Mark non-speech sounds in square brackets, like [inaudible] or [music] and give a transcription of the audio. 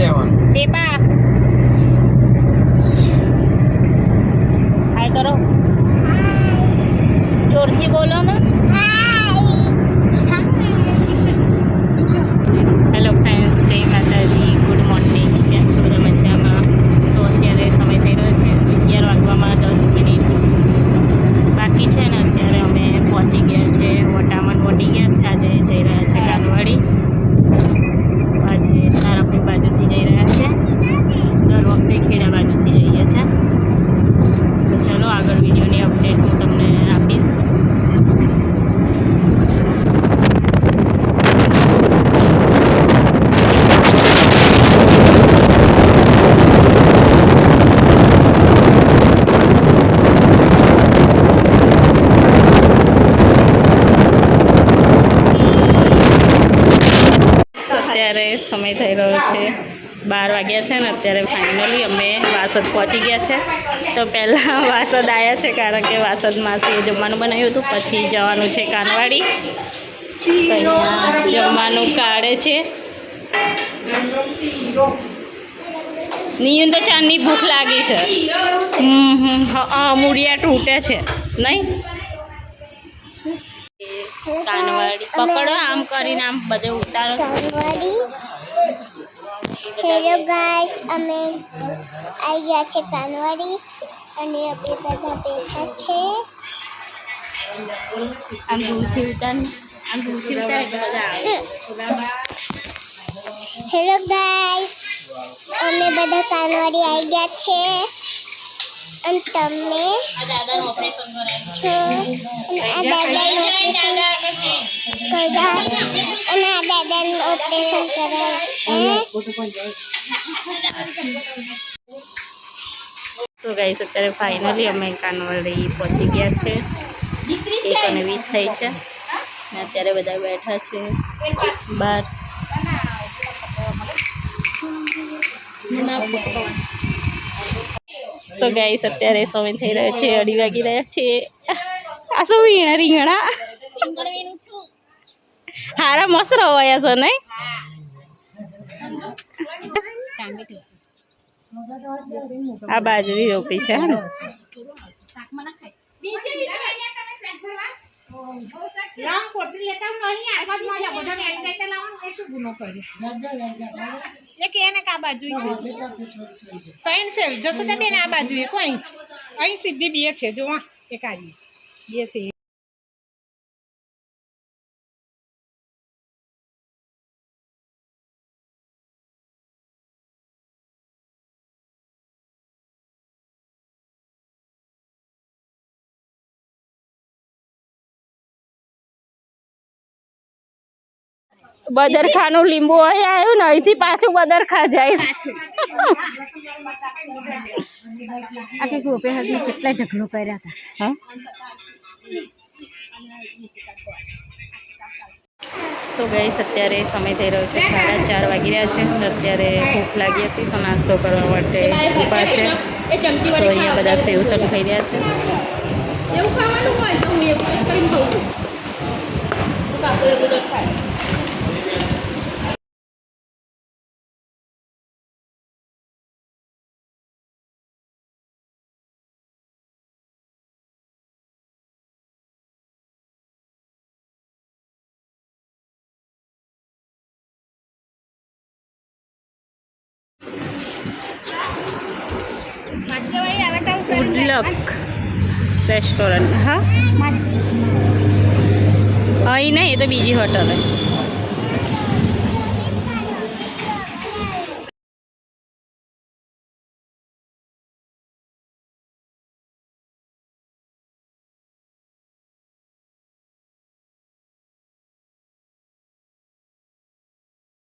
Iya, અત્યારે સમય થઈ રહ્યો છે બાર વાગ્યા છે ને અત્યારે ફાઇનલી અમે વાસદ પહોંચી ગયા છે. તો પહેલાં [laughs] વાસદ આવ્યા છે કારણ કે વાસદ માસીએ જમવાનું બનાવ્યું હતું, પછી જવાનું છે કાનવાડી. જમવાનું કાઢે છે. નિયન તો ચાંદની ભૂખ લાગી છે. હમ હમ મૂળિયા તૂટે છે. નહીં? કાનવાડી પકડો આમ કરીને આમ બધે ઉતારો. હેલો ગાઈસ અમે આવી ગયા છે કાનવાડી અને આપણે બધા બેઠા છે. આમ દૂરથી ઉતાર. આમ દૂરથી ઉતાર બધા હેલો ગાઈસ અમે બધા કાનવાડી આવી ગયા છે. અને તમે છો. અને આ દાદાનું સો ગાઈસ અત્યારે ફાઇનલી અમે કાનવાડી પહોંચી ગયા છે. એક અને વીસ થઈ છે. ને અત્યારે બધા બેઠા છે. બાર. સો ગાઈસ અત્યારે સમય થઈ રહ્યો છે અઢી વાગી રહ્યા છે. આ શું રીંગણા રીંગણા. હારા મસ્ત રવાયા છો, નહીં? આ બાજરી રોપી છે ને જશો બેન આ બાજુ એક અહીં સીધી બે છે. જોવા એક આવી બે છે. બદરખાનું લીંબુ અહીં આવ્યું ને અહીંથી પાછું બદરખા જાય આ કંઈક કેટલા ઢગલો કર્યા હતા. સો ગઈસ અત્યારે સમય થઈ રહ્યો છે સાડા ચાર વાગી રહ્યા છે. અત્યારે ભૂખ લાગી હતી તો નાસ્તો કરવા માટે ઊભા છે. તો અહીંયા બધા સેવસન ખાઈ રહ્યા છે. એવું ખાવાનું હોય તો હું એવું કરીને ખાઉં છું. ઉડલક રેસ્ટોરન્ટ હા? અહીં નહીં એ તો બીજી હોટલ